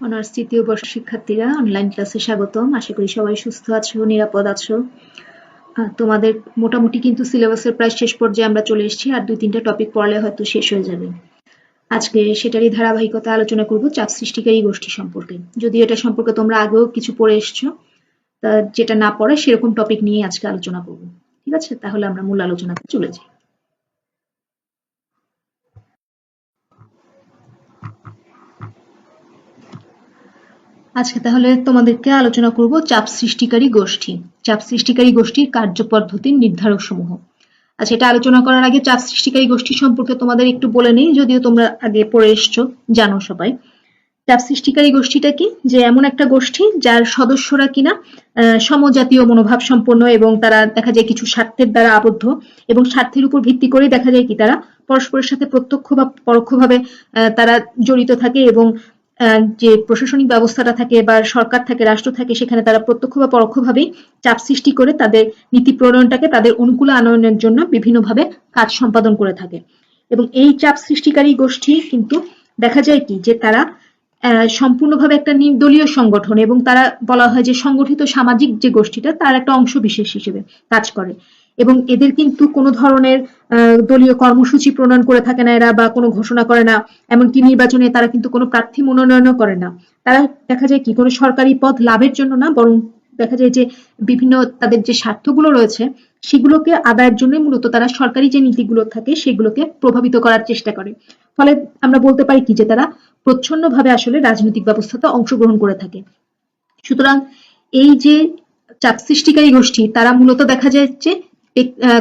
Honours তৃতীয় বর্ষ শিক্ষার্থীরা অনলাইন ক্লাসে স্বাগতম। আশা করি সবাই সুস্থ আছো, নিরাপদ আছো। তোমাদের মোটামুটি কিন্তু সিলেবাসের প্রায় শেষ পর্যায়ে আমরা চলে এসেছি, আর দুই তিনটা টপিক পড়লে হয়তো শেষ হয়ে যাবে। আজকে সেটারই ধারাবাহিকতা আলোচনা করব চাপ সৃষ্টিকারী গোষ্ঠী সম্পর্কে। যদিও এটা সম্পর্কে তোমরা আগেও কিছু পড়ে এসছো যেটা না পড়ে সেরকম টপিক নিয়ে আজকে আলোচনা করব। ঠিক আছে? তাহলে আমরা মূল আলোচনাতে চলে যাই। আজকে তাহলে তোমাদেরকে আলোচনা করব চাপ সৃষ্টিকারী গোষ্ঠী, চাপ সৃষ্টিকারী গোষ্ঠীর কার্যপদ্ধতির নির্ধারক সমূহ আচ্ছা এটা আলোচনা করার আগে চাপ সৃষ্টিকারী গোষ্ঠী সম্পর্কে তোমাদের একটু বলে নেই, যদিও তোমরা আগে পড়ে এসছো, জানো সবাই। চাপ সৃষ্টিকারী গোষ্ঠীটা কি? যে এমন একটা গোষ্ঠী যার সদস্যরা কিনা সমজাতীয় মনোভাব সম্পন্ন এবং তারা দেখা যায় কিছু স্বার্থের দ্বারা আবদ্ধ এবং স্বার্থের উপর ভিত্তি করে দেখা যায় কি তারা পরস্পরের সাথে প্রত্যক্ষ বা পরোক্ষভাবে তারা জড়িত থাকে এবং যে প্রশাসনিক ব্যবস্থাটা থাকে বা সরকার থাকে, রাষ্ট্র থাকে, সেখানে তারা প্রত্যক্ষ বা পরোক্ষভাবেই চাপ সৃষ্টি করে তাদের নীতি প্রণয়নটাকে তাদের অনুকূলে আনয়নের জন্য বিভিন্নভাবে কাজ সম্পাদন করে থাকে। এবং এই চাপ সৃষ্টিকারী গোষ্ঠী কিন্তু দেখা যায় কি যে তারা সম্পূর্ণভাবে একটা নির্দলীয় সংগঠন এবং তারা বলা হয় যে সংগঠিত সামাজিক যে গোষ্ঠীটা, তার একটা অংশ বিশেষ হিসেবে কাজ করে। এবং এদের কিন্তু কোনো ধরনের দলীয় কর্মসূচি প্রণয়ন করে থাকে না এরা বা কোনো ঘোষণা করে না। এমনকি নির্বাচনে তারা কিন্তু কোনো প্রার্থী মনোনয়নও করে না। তারা দেখা যায় কি, কোনো সরকারি পদ লাভের জন্য না, বরং দেখা যায় যে বিভিন্ন তাদের যে স্বার্থগুলো রয়েছে, সেগুলোকে আদায়ের জন্য মূলত তারা সরকারি যে নীতিগুলো থাকে, সেগুলোকে প্রভাবিত করার চেষ্টা করে। ফলে আমরা বলতে পারি কি, যে তারা প্রচ্ছন্নভাবে আসলে রাজনৈতিক ব্যবস্থাতে অংশগ্রহণ করে থাকে। সুতরাং এই যে চাপ সৃষ্টিকারী গোষ্ঠী, তারা মূলত দেখা যায় যে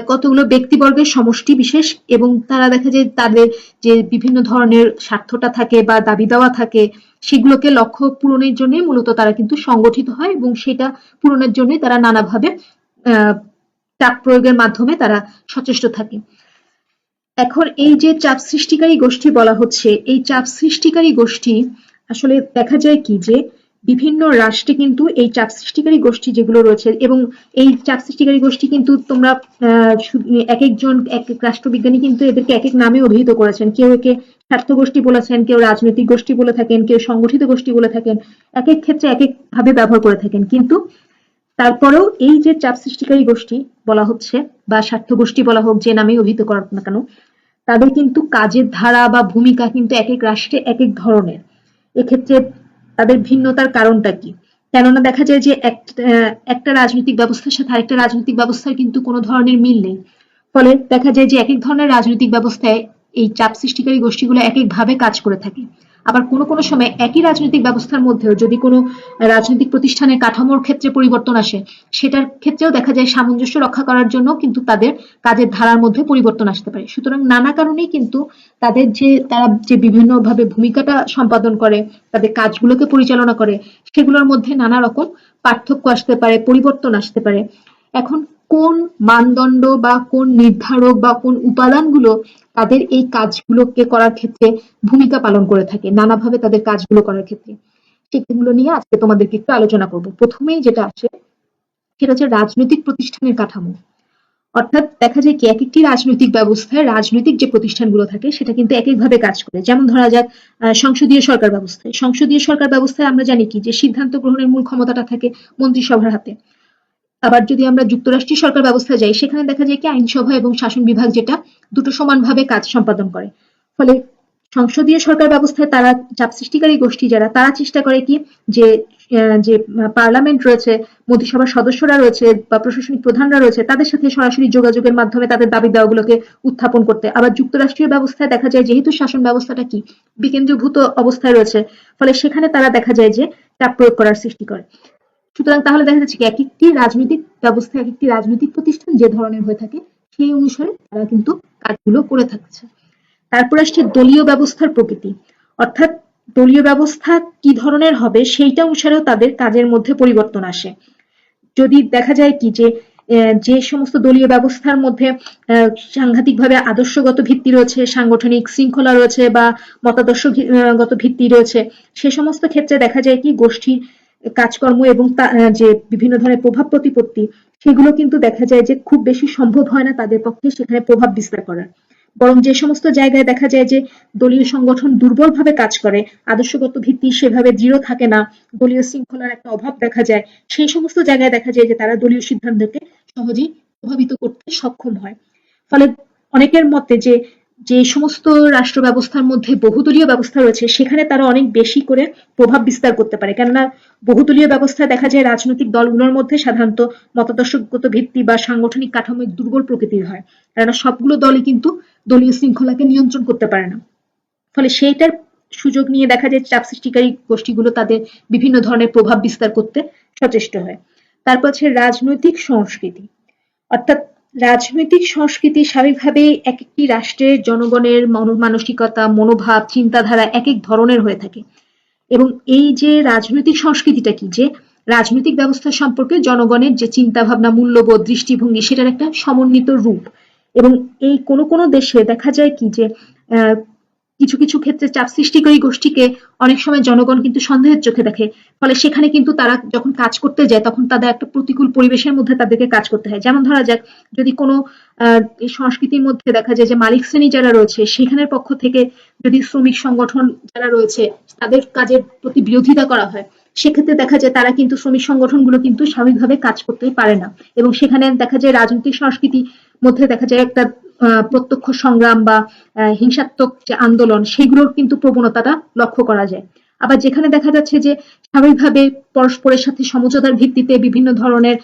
কতগুলো ব্যক্তিবর্গের সমষ্টি বিশেষ এবং তারা দেখা যায় তাদের যে বিভিন্ন ধরনের স্বার্থটা থাকে বা দাবি দেওয়া থাকে, সেগুলোকে লক্ষ্য পূরণের জন্য মূলত তারা কিন্তু সংগঠিত হয় এবং সেটা পূরণের জন্য তারা নানাভাবে চাপ প্রয়োগের মাধ্যমে তারা সচেষ্ট থাকে। এখন এই যে চাপ সৃষ্টিকারী গোষ্ঠী বলা হচ্ছে, এই চাপ সৃষ্টিকারী গোষ্ঠী আসলে দেখা যায় কি যে বিভিন্ন রাষ্ট্রে কিন্তু এই চাপ সৃষ্টিকারী গোষ্ঠী যেগুলো রয়েছে এবং এই চাপ সৃষ্টিকারী গোষ্ঠী কিন্তু তোমরা এক একজন, এক এক রাষ্ট্রবিজ্ঞানী কিন্তু এদেরকে এক এক নামে অভিহিত করেছেন। কেউ একে স্বার্থ গোষ্ঠী বলেছেন, কেউ রাজনৈতিক গোষ্ঠী বলে থাকেন, কেউ সংগঠিত গোষ্ঠী বলে থাকেন, এক এক ক্ষেত্রে এক এক ভাবে ব্যবহার করে থাকেন। কিন্তু তারপরেও এই যে চাপ সৃষ্টিকারী গোষ্ঠী বলা হচ্ছে বা স্বার্থ গোষ্ঠী বলা হোক যে নামে অভিহিত করা হোক না কেন, তাদের কিন্তু কাজের ধারা বা ভূমিকা কিন্তু এক এক রাষ্ট্রে এক এক ধরনের। এক্ষেত্রে তাদের ভিন্নতার কারণটা কি? কেননা দেখা যায় যে একটা রাজনৈতিক ব্যবস্থার সাথে আরেকটা রাজনৈতিক ব্যবস্থার কিন্তু কোনো ধরনের মিল নেই। ফলে দেখা যায় যে এক এক ধরনের রাজনৈতিক ব্যবস্থায় এই চাপ সৃষ্টিকারী গোষ্ঠীগুলো এক এক ভাবে কাজ করে থাকে। আবার কোনো কোনো সময় একই রাজনৈতিক ব্যবস্থার মধ্যেও যদি কোনো রাজনৈতিক প্রতিষ্ঠানের কাঠামোর ক্ষেত্রে পরিবর্তন আসে, সেটার ক্ষেত্রেও দেখা যায় সামঞ্জস্য রক্ষা করার জন্য কিন্তু তাদের কাজের ধারার মধ্যে পরিবর্তন আসতে পারে। সুতরাং নানা কারণেই কিন্তু তাদের যে, তারা যে বিভিন্নভাবে ভূমিকাটা সম্পাদন করে, তাদের কাজগুলোকে পরিচালনা করে, সেগুলোর মধ্যে নানা রকম পার্থক্য আসতে পারে, পরিবর্তন আসতে পারে। এখন কোন মানদণ্ড বা কোন নির্ধারক বা কোন উপাদানগুলো তাদের এই কাজগুলোকে করার ক্ষেত্রে ভূমিকা পালন করে থাকে, নানাভাবে তাদের কাজগুলো করার ক্ষেত্রে। সেগুলো নিয়ে আজকে তোমাদেরকে একটু আলোচনা করব। প্রথমেই যেটা আসে সেটা হচ্ছে রাজনৈতিক প্রতিষ্ঠানের কাঠামো। অর্থাৎ দেখা যায় কি, এক একটি রাজনৈতিক ব্যবস্থায় রাজনৈতিক যে প্রতিষ্ঠানগুলো থাকে, সেটা কিন্তু এক একভাবে কাজ করে। যেমন ধরা যাক সংসদীয় সরকার ব্যবস্থায়। সংসদীয় সরকার ব্যবস্থায় আমরা জানি কি, যে সিদ্ধান্ত গ্রহণের মূল ক্ষমতাটা থাকে মন্ত্রিসভার হাতে। আবার যদি আমরা যুক্তরাষ্ট্রীয় সরকার ব্যবস্থায় যাই, সেখানে দেখা যায় কি আইনসভা এবং শাসন বিভাগ যেটা, দুটো সমানভাবে কাজ সম্পাদন করে। ফলে সংসদীয় সরকার ব্যবস্থায় তারা চাপ সৃষ্টিকারী গোষ্ঠী যারা, তারা চেষ্টা করে কি যে যে পার্লামেন্ট রয়েছে, মন্ত্রিসভার সদস্যরা রয়েছে বা প্রশাসনিক প্রধানরা রয়েছে, তাদের সাথে সরাসরি যোগাযোগের মাধ্যমে তাদের দাবি দাওয়াগুলোকে উত্থাপন করতে। আবার যুক্তরাষ্ট্রীয় ব্যবস্থায় দেখা যায় যেহেতু শাসন ব্যবস্থাটা কি বিকেন্দ্রীভূত অবস্থায় রয়েছে, ফলে সেখানে তারা দেখা যায় যে চাপ প্রয়োগ করার সৃষ্টি করে। সুতরাং তাহলে দেখা যাচ্ছে এক একটি রাজনৈতিক ব্যবস্থা এক একটি রাজনৈতিক প্রতিষ্ঠান যে ধরনের হয়ে থাকে, সেই অনুসারে তারা কিন্তু কাজগুলো করে থাকছে। তারপর আসছে দলীয় ব্যবস্থার প্রকৃতি। অর্থাৎ দলীয় ব্যবস্থা কি ধরনের হবে, সেইটা অনুসারেও তাদের কাজের মধ্যে পরিবর্তন আসে। যদি দেখা যায় কি যে যে সমস্ত দলীয় ব্যবস্থার মধ্যে সাংঘাতিকভাবে আদর্শগত ভিত্তি রয়েছে, সাংগঠনিক শৃঙ্খলা রয়েছে বা মতাদর্শগত ভিত্তি রয়েছে, সে সমস্ত ক্ষেত্রে দেখা যায় কি গোষ্ঠীর কাজকর্ম এবং যে বিভিন্ন ধরনের প্রভাব প্রতিপত্তি, সেগুলো কিন্তু দেখা যায় যে খুব বেশি সম্ভব হয় না তাদের পক্ষে সেখানে প্রভাব বিস্তার করার। বরং যে সমস্ত জায়গায় দেখা যায় যে দলীয় সংগঠন দুর্বলভাবে কাজ করে, আদর্শগত ভিত্তি সেভাবে দৃঢ় থাকে না, দলীয় শৃঙ্খলার একটা অভাব দেখা যায়, সেই সমস্ত জায়গায় দেখা যায় যে তারা দলীয় সিদ্ধান্তকে সহজেই প্রভাবিত করতে সক্ষম হয়। ফলে অনেকের মতে যে যে সমস্ত রাষ্ট্র ব্যবস্থার মধ্যে বহুদলীয় ব্যবস্থা রয়েছে, সেখানে তারা অনেক বেশি করে প্রভাব বিস্তার করতে পারে। কেননা বহুদলীয় ব্যবস্থায় দেখা যায় রাজনৈতিক দলগুলোর মধ্যে সাধারণত মতাদর্শগত ভিত্তি বা সাংগঠনিক কাঠামো দুর্বল প্রকৃতির হয়। কেননা সবগুলো দলই কিন্তু দলীয় শৃঙ্খলাকে নিয়ন্ত্রণ করতে পারে না। ফলে সেইটার সুযোগ নিয়ে দেখা যায় চাপ সৃষ্টিকারী গোষ্ঠীগুলো তাদের বিভিন্ন ধরনের প্রভাব বিস্তার করতে সচেষ্ট হয়। তারপর হচ্ছে রাজনৈতিক সংস্কৃতি। অর্থাৎ রাজনৈতিক সংস্কৃতি স্বাভাবিকভাবে এক একটি রাষ্ট্রের জনগণের মানসিকতা, মনোভাব, চিন্তাধারা এক এক ধরনের হয়ে থাকে। এবং এই যে রাজনৈতিক সংস্কৃতিটা কি? যে রাজনৈতিক ব্যবস্থা সম্পর্কে জনগণের যে চিন্তা ভাবনা মূল্যবোধ, দৃষ্টিভঙ্গি, সেটার একটা সমন্বিত রূপ। এবং এই কোনো কোনো দেশে দেখা যায় কি যে কিছু কিছু ক্ষেত্রে চাপ সৃষ্টিকারী গোষ্ঠীকে অনেক সময় জনগণ কিন্তু সন্দেহের চোখে দেখে। ফলে সেখানে কিন্তু তারা যখন কাজ করতে যায়, তখন তাদের একটা প্রতিকূল পরিবেশের মধ্যে তাদেরকে কাজ করতে হয়। যেমন ধরা যাক, যদি কোনো সংস্কৃতির মধ্যে দেখা যায় যে মালিক শ্রেণি যারা রয়েছে, সেখানের পক্ষ থেকে যদি শ্রমিক সংগঠন যারা রয়েছে, তাদের কাজের প্রতি বিরোধিতা করা হয়, সেক্ষেত্রে দেখা যায় তারা কিন্তু শ্রমিক সংগঠনগুলো কিন্তু স্বাভাবিকভাবে কাজ করতে পারে না। এবং সেখানে দেখা যায় রাজনৈতিক সংস্কৃতি মধ্যে দেখা যায় একটা প্রত্যক্ষ সংগ্রাম বা হিংসাত্মক যে আন্দোলন, সেগুলোর কিন্তু প্রবণতাটা লক্ষ্য করা যায়। আবার যেখানে দেখা যাচ্ছে যে, স্বাভাবিকভাবে পরস্পরের সাথে সমঝোতার ভিত্তিতে বিভিন্ন ধরনের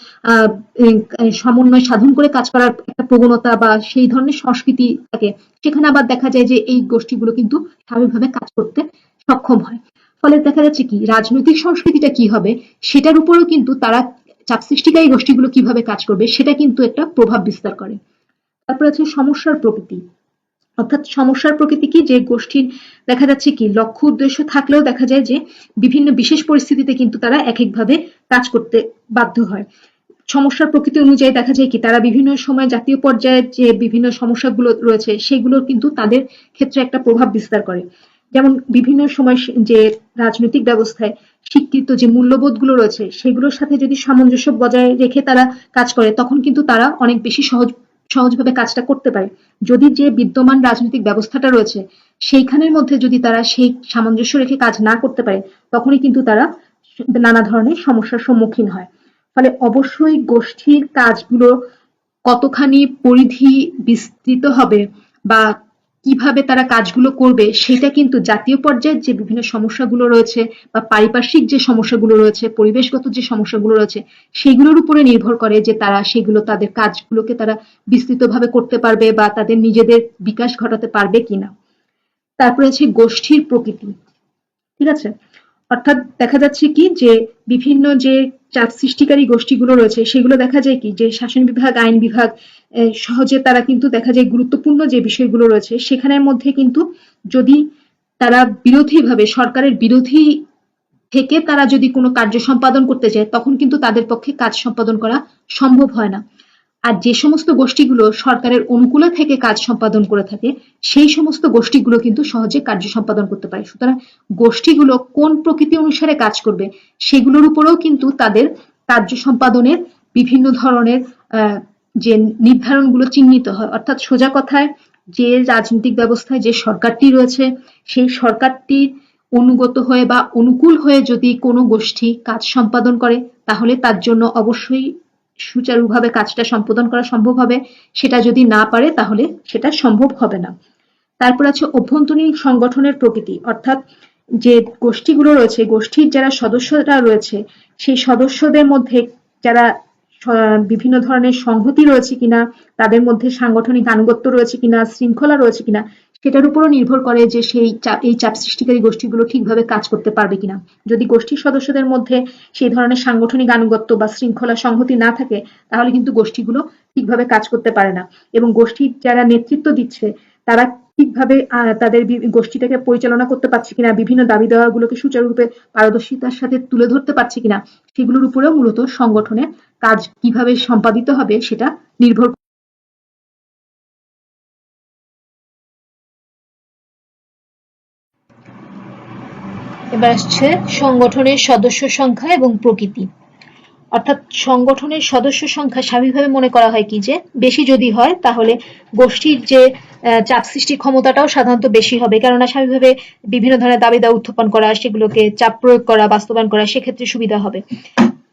সমন্বয় সাধন করে কাজ করার একটা প্রবণতা বা সেই ধরনের সংস্কৃতি থাকে, সেখানে আবার দেখা যায় যে, এই গোষ্ঠীগুলো কিন্তু স্বাভাবিকভাবে কাজ করতে সক্ষম হয়। ফলে দেখা যাচ্ছে কি, রাজনৈতিক সংস্কৃতিটা কি হবে, সেটার উপরেও কিন্তু তারা চাপ সৃষ্টিকারী গোষ্ঠীগুলো কীভাবে কাজ করবে, সেটা কিন্তু একটা প্রভাব বিস্তার করে। তারপর আছে সমস্যার প্রকৃতি। অর্থাৎ সমস্যার প্রকৃতি কি? যে গোষ্ঠীর দেখা যাচ্ছে কি, লক্ষ্য উদ্দেশ্য থাকলেও দেখা যায় যে বিভিন্ন বিশেষ পরিস্থিতিতে কিন্তু তারা এক একভাবে কাজ করতে বাধ্য হয়। সমস্যার প্রকৃতি অনুযায়ী দেখা যায় কি, তারা বিভিন্ন সময় জাতীয় পর্যায়ে যে বিভিন্ন সমস্যাগুলো রয়েছে, সেগুলোর কিন্তু তাদের ক্ষেত্রে একটা প্রভাব বিস্তার করে। যেমন বিভিন্ন সময় যে রাজনৈতিক ব্যবস্থায় স্বীকৃত যে মূল্যবোধগুলো রয়েছে, সেগুলোর সাথে যদি সামঞ্জস্য বজায় রেখে তারা কাজ করে, তখন কিন্তু তারা অনেক বেশি সহজ সহজভাবে কাজটা করতে পারে। যদি যে বিদ্যমান রাজনৈতিক ব্যবস্থাটা রয়েছে, সেইখানের মধ্যে যদি তারা সেই সামঞ্জস্য রেখে কাজ না করতে পারে, তখনই কিন্তু তারা নানা ধরনের সমস্যার সম্মুখীন হয়। ফলে অবশ্যই গোষ্ঠীর কাজগুলো কতখানি পরিধি বিস্তৃত হবে বা কীভাবে তারা কাজগুলো করবে সেটা কিন্তু জাতীয় পর্যায়ের যে বিভিন্ন সমস্যাগুলো রয়েছে বা পারিপার্শ্বিক যে সমস্যাগুলো রয়েছে, পরিবেশগত যে সমস্যাগুলো রয়েছে, সেগুলোর উপরে নির্ভর করে যে তারা সেগুলো তাদের কাজগুলোকে তারা বিস্তৃতভাবে করতে পারবে বা তাদের নিজেদের বিকাশ ঘটাতে পারবে কিনা। তারপরে আছে গোষ্ঠীর প্রকৃতি। ঠিক আছে? অর্থাৎ দেখা যাচ্ছে কি যে বিভিন্ন যে চাপ সৃষ্টিকারী গোষ্ঠীগুলো রয়েছে, সেগুলো দেখা যায় কি যে শাসন বিভাগ, আইন বিভাগ সহজে তারা কিন্তু দেখা যায় গুরুত্বপূর্ণ যে বিষয়গুলো রয়েছে, সেখানের মধ্যে কিন্তু যদি তারা বিরোধীভাবে, সরকারের বিরোধী থেকে তারা যদি কোনো কার্য সম্পাদন করতে চায় তখন কিন্তু তাদের পক্ষে কাজ সম্পাদন করা সম্ভব হয় না। আর যে সমস্ত গোষ্ঠীগুলো সরকারের অনুকূলে থেকে কাজ সম্পাদন করে থাকে, সেই সমস্ত গোষ্ঠীগুলো কিন্তু সহজে কার্য সম্পাদন করতে পারে। সুতরাং গোষ্ঠীগুলো কোন প্রকৃতি অনুসারে কাজ করবে, সেগুলোর উপরেও কিন্তু তাদের কার্য সম্পাদনের বিভিন্ন ধরনের যে নির্ধারণগুলো চিহ্নিত হয়। অর্থাৎ সোজা কথায় যে রাজনৈতিক ব্যবস্থায় যে সরকারটি রয়েছে, সেই সরকারটির অনুগত হয়ে বা অনুকূল হয়ে যদি কোনো গোষ্ঠী কাজ সম্পাদন করে, তাহলে তার জন্য অবশ্যই সুচারুভাবে কাজটা সম্পাদন করা সম্ভব হবে। সেটা যদি না পারে, তাহলে সেটা সম্ভব হবে না। তারপর আছে অভ্যন্তরীণ সংগঠনের প্রকৃতি। অর্থাৎ যে গোষ্ঠীগুলো রয়েছে, গোষ্ঠীর যারা সদস্যরা রয়েছে, সেই সদস্যদের মধ্যে যারা বিভিন্ন ধরনের সংহতি রয়েছে কিনা, তাদের মধ্যে সাংগঠনিক আনুগত্য রয়েছে কিনা, শৃঙ্খলা রয়েছে কিনা, সেটার উপরও নির্ভর করে যে সেই এই চাপ সৃষ্টিকারী গোষ্ঠীগুলো ঠিকভাবে কাজ করতে পারবে কিনা। যদি গোষ্ঠীর সদস্যদের মধ্যে সেই ধরনের সাংগঠনিক আনুগত্য বা শৃঙ্খলা সংহতি না থাকে, তাহলে কিন্তু গোষ্ঠীগুলো ঠিকভাবে কাজ করতে পারে না। এবং গোষ্ঠীর যারা নেতৃত্ব দিচ্ছে, তারা ঠিকভাবে তাদের গোষ্ঠীটাকে পরিচালনা করতে পারছে কিনা, বিভিন্ন দাবি দেওয়াগুলোকে সুচারুরূপে পারদর্শিতার সাথে তুলে ধরতে পারছে কিনা, সেগুলোর উপরেও মূলত সংগঠনের কাজ কীভাবে সম্পাদিত হবে সেটা নির্ভর এবার আসছে সংগঠনের সদস্য সংখ্যা এবং প্রকৃতি। অর্থাৎ সংগঠনের সদস্য সংখ্যা স্বাভাবিকভাবে মনে করা হয় কি যে বেশি যদি হয়, তাহলে গোষ্ঠীর যে চাপ সৃষ্টির ক্ষমতাটাও সাধারণত বেশি হবে। কেননা স্বাভাবিকভাবে বিভিন্ন ধরনের দাবি দাওয়া উত্থাপন করা, সেগুলোকে চাপ প্রয়োগ করা, বাস্তবায়ন করা, সেক্ষেত্রে সুবিধা হবে।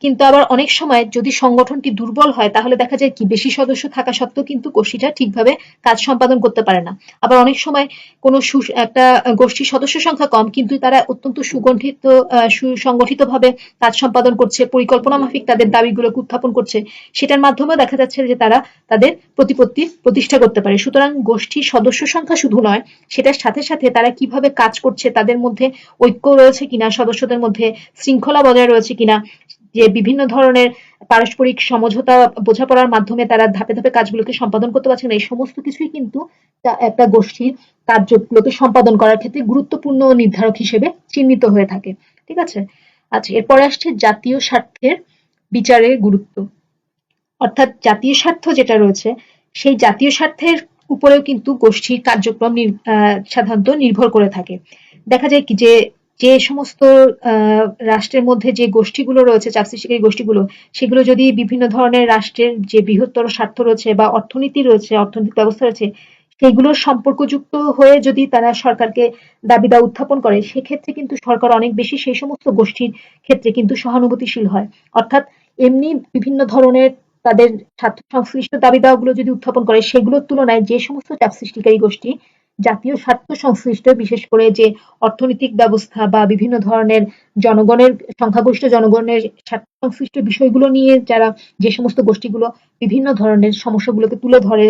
কিন্তু আবার অনেক সময় যদি সংগঠনটি দুর্বল হয়, তাহলে দেখা যায় কি, বেশি সদস্য থাকা সত্ত্বেও কিন্তু গোষ্ঠীটা ঠিকভাবে কাজ সম্পাদন করতে পারে না। আবার অনেক সময় কোনো একটা গোষ্ঠীর সদস্য সংখ্যা কম, কিন্তু তারা অত্যন্ত সুগঠিত সুসংগঠিতভাবে কাজ সম্পাদন করছে, পরিকল্পনা মাফিক তাদের দাবিগুলোকে উত্থাপন করছে। সেটার মাধ্যমেও দেখা যাচ্ছে যে তারা তাদের প্রতিপত্তি প্রতিষ্ঠা করতে পারে। সুতরাং গোষ্ঠীর সদস্য সংখ্যা শুধু নয়, সেটার সাথে সাথে তারা কীভাবে কাজ করছে, তাদের মধ্যে ঐক্য রয়েছে কিনা, সদস্যদের মধ্যে শৃঙ্খলা বজায় রয়েছে কিনা যে বিভিন্ন ধরনের পারস্পরিক সমঝোতা বোঝাপড়ার মাধ্যমে তারা ধাপে ধাপে কাজগুলোকে সম্পাদন করতে পারছে না। এই সমস্ত কিছুই কিন্তু একটা গোষ্ঠীর কার্যগুলোকে সম্পাদন করার ক্ষেত্রে গুরুত্বপূর্ণ নির্ধারক হিসেবে চিহ্নিত হয়ে থাকে। ঠিক আছে? আচ্ছা এরপরে আসছে জাতীয় স্বার্থের বিচারের গুরুত্ব। অর্থাৎ জাতীয় স্বার্থ যেটা রয়েছে, সেই জাতীয় স্বার্থের উপরেও কিন্তু গোষ্ঠীর কার্যক্রম সাধারণত নির্ভর করে থাকে। দেখা যায় কি যে যে সমস্ত রাষ্ট্রের মধ্যে যে গোষ্ঠীগুলো রয়েছে সৃষ্টিকারী গোষ্ঠীগুলো, সেগুলো যদি বিভিন্ন ধরনের রাষ্ট্রের যে বৃহত্তর স্বার্থ রয়েছে বা অর্থনীতি রয়েছে, অর্থনৈতিক ব্যবস্থা রয়েছে, সেগুলোর সম্পর্কযুক্ত হয়ে যদি তারা সরকারকে দাবি দাওয়া উত্থাপন করে, সেক্ষেত্রে কিন্তু সরকার অনেক বেশি সেই সমস্ত গোষ্ঠীর ক্ষেত্রে কিন্তু সহানুভূতিশীল হয়। অর্থাৎ এমনি বিভিন্ন ধরনের তাদের স্বার্থ সংশ্লিষ্ট দাবি দাওয়াগুলো যদি উত্থাপন করে, সেগুলোর তুলনায় যে সমস্ত চাপ সৃষ্টিকারী গোষ্ঠী জাতীয় স্বার্থ সংশ্লিষ্ট, বিশেষ করে যে অর্থনৈতিক ব্যবস্থা বা বিভিন্ন ধরনের জনগণের, সংখ্যাগরিষ্ঠ জনগণের স্বার্থ সংশ্লিষ্ট বিষয়গুলো নিয়ে যারা যে সমস্ত গোষ্ঠীগুলো বিভিন্ন ধরনের সমস্যাগুলোকে তুলে ধরে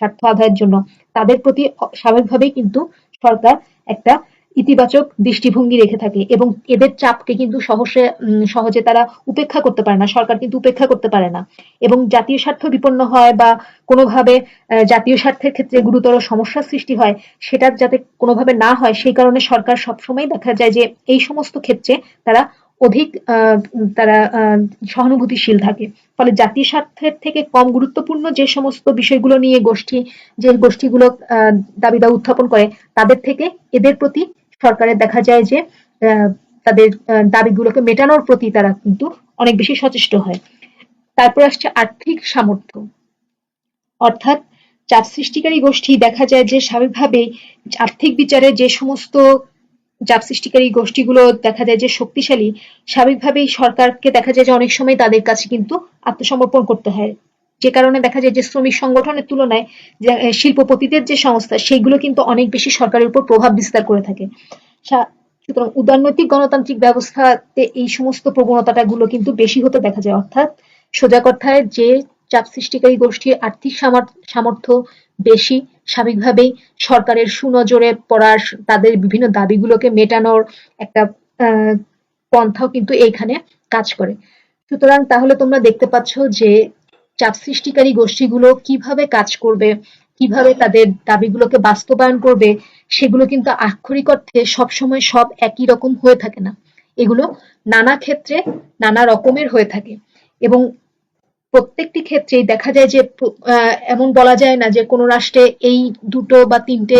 স্বার্থ আদায়ের জন্য, তাদের প্রতি স্বাভাবিকভাবেই কিন্তু সরকার একটা ইতিবাচক দৃষ্টিভঙ্গি রেখে থাকে এবং এদের চাপকে কিন্তু সহসে সহজে তারা উপেক্ষা করতে পারে না, সরকার কিন্তু উপেক্ষা করতে পারে না। এবং জাতীয় স্বার্থ বিপন্ন হয় বা কোনোভাবে জাতীয় স্বার্থের ক্ষেত্রে গুরুতর সমস্যার সৃষ্টি হয়, সেটা যাতে কোনোভাবে না হয়, সেই কারণে সরকার সবসময় দেখা যায় যে এই সমস্ত ক্ষেত্রে তারা অধিক তারা সহানুভূতিশীল থাকে। ফলে জাতীয় স্বার্থের থেকে কম গুরুত্বপূর্ণ যে সমস্ত বিষয়গুলো নিয়ে গোষ্ঠী, যে গোষ্ঠীগুলো দাবি উত্থাপন করে, তাদের থেকে এদের প্রতি সরকারের দেখা যায় যে তাদের দাবিগুলোকে মেটানোর প্রতি তারা কিন্তু অনেক বেশি সচেষ্ট হয়। তারপর আসছে আর্থিক সামর্থ্য। অর্থাৎ চাপ সৃষ্টিকারী গোষ্ঠী দেখা যায় যে, স্বাভাবিকভাবেই আর্থিক বিচারে যে সমস্ত চাপ সৃষ্টিকারী গোষ্ঠীগুলো দেখা যায় যে শক্তিশালী। স্বাভাবিকভাবেই সরকারকে দেখা যায় যে অনেক সময় তাদের কাছে কিন্তু আত্মসমর্পণ করতে হয়। যে কারণে দেখা যায় যে শ্রমিক সংগঠনের তুলনায় শিল্পপতিদের যে সংস্থা সেগুলো কিন্তু অনেক বেশি সরকারের উপর প্রভাব বিস্তার করে থাকে। সুতরাং উদারনৈতিক গণতান্ত্রিক ব্যবস্থাতে এই সমস্ত প্রবণতাটা গুলো কিন্তু বেশি হতে দেখা যায়। অর্থাৎ সোজা কথায় যে চাপ সৃষ্টিকারী গোষ্ঠীর আর্থিক সামর্থ্য বেশি স্বাভাবিকভাবেই সরকারের সুনজরে পড়ার তাদের বিভিন্ন দাবিগুলোকে মেটানোর একটা পন্থাও কিন্তু এইখানে কাজ করে। সুতরাং তাহলে তোমরা দেখতে পাচ্ছ যে চাপ সৃষ্টিকারী গোষ্ঠীগুলো কীভাবে কাজ করবে, কীভাবে তাদের দাবিগুলোকে বাস্তবায়ন করবে, সেগুলো কিন্তু আক্ষরিক অর্থে সবসময় সব একই রকম হয়ে থাকে না। এগুলো নানা ক্ষেত্রে নানা রকমের হয়ে থাকে এবং প্রত্যেকটি ক্ষেত্রেই দেখা যায় যে এমন বলা যায় না যে, কোনো রাষ্ট্রে এই দুটো বা তিনটে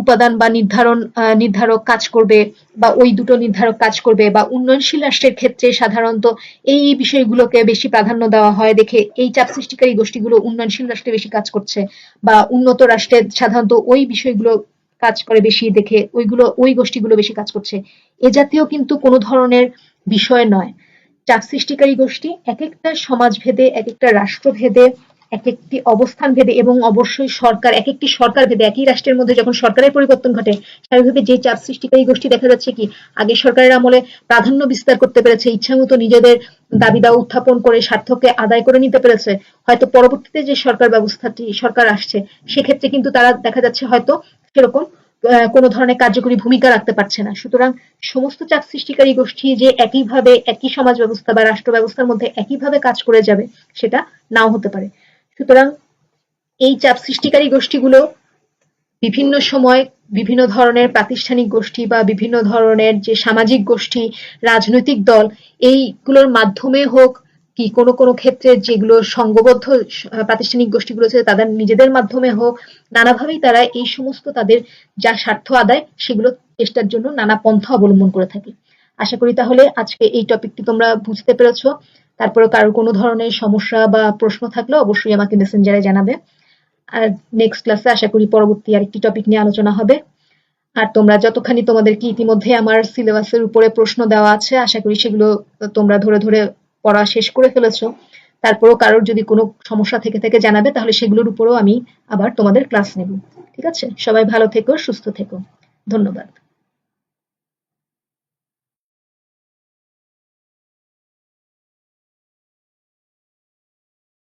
উপাদান বা নির্ধারণ নির্ধারক কাজ করবে বা ওই দুটো নির্ধারক কাজ করবে বা উন্নয়নশীল রাষ্ট্রের ক্ষেত্রে সাধারণত এই বিষয়গুলোকে বেশি প্রাধান্য দেওয়া হয় দেখে এই চাপ সৃষ্টিকারী গোষ্ঠীগুলো উন্নয়নশীল রাষ্ট্রে বেশি কাজ করছে বা উন্নত রাষ্ট্রে সাধারণত ওই বিষয়গুলো কাজ করে বেশি দেখে ওইগুলো, ওই গোষ্ঠীগুলো বেশি কাজ করছে। এ জাতীয় কিন্তু কোনো ধরনের বিষয় নয়। চাপ সৃষ্টিকারী গোষ্ঠী এক একটা সমাজ ভেদে এক একটা রাষ্ট্র ভেদে এক একটি অবস্থান ভেদে এবং অবশ্যই সরকার এক একটি সরকার ভেদে একই রাষ্ট্রের মধ্যে যখন সরকারের পরিবর্তন ঘটে, স্বাভাবিকভাবে যে চাপ সৃষ্টিকারী গোষ্ঠী দেখা যাচ্ছে কি, আগে সরকারের আমলে প্রাধান্য বিস্তার করতে পেরেছে ইচ্ছামতো নিজেদের দাবি দাওয়া উত্থাপন করে স্বার্থকে আদায় করে নিতে পেরেছে, হয়তো পরবর্তীতে যে সরকার ব্যবস্থাটি, সরকার আসছে, সেক্ষেত্রে কিন্তু তারা দেখা যাচ্ছে হয়তো সেরকম কোনো ধরনের কার্যকরী ভূমিকা রাখতে পারছে না। সুতরাং সমস্ত চাপ সৃষ্টিকারী গোষ্ঠী যে একইভাবে একই সমাজ ব্যবস্থা বা রাষ্ট্র ব্যবস্থার মধ্যে একইভাবে কাজ করে যাবে, সেটা নাও হতে পারে। সুতরাং এই চাপ সৃষ্টিকারী গোষ্ঠীগুলো বিভিন্ন সময় বিভিন্ন ধরনের প্রাতিষ্ঠানিক গোষ্ঠী বা বিভিন্ন ধরনের যে সামাজিক গোষ্ঠী, রাজনৈতিক দল, এইগুলোর মাধ্যমে হোক কি কোনো কোনো ক্ষেত্রে যেগুলো সংঘবদ্ধ প্রাতিষ্ঠানিক গোষ্ঠীগুলো আছে তাদের নিজেদের মাধ্যমে হোক, নানাভাবেই তারা এই সমস্ত তাদের যা স্বার্থ আদায় সেগুলো চেষ্টার জন্য নানা পন্থা অবলম্বন করে থাকে। আশা করি তাহলে আজকে এই টপিকটি তোমরা বুঝতে পেরেছ। তারপরে কারোর কোনো ধরনের সমস্যা বা প্রশ্ন থাকলে অবশ্যই আমাকে মেসেঞ্জারে জানাবে। আর নেক্সট ক্লাসে আশা করি পরবর্তী আরেকটি টপিক নিয়ে আলোচনা হবে। আর তোমরা যতখানি তোমাদেরকে ইতিমধ্যে আমার সিলেবাসের উপরে প্রশ্ন দেওয়া আছে, আশা করি সেগুলো তোমরা ধরে ধরে পড়া শেষ করে ফেলেছো, তারপরও কারোর যদি কোনো সমস্যা থেকে থেকে জানাবে, তাহলে সেগুলোর উপরেও আমি আবার তোমাদের ক্লাস নেব। ঠিক আছে? সবাই ভালো থেকো, সুস্থ থেকো। ধন্যবাদ।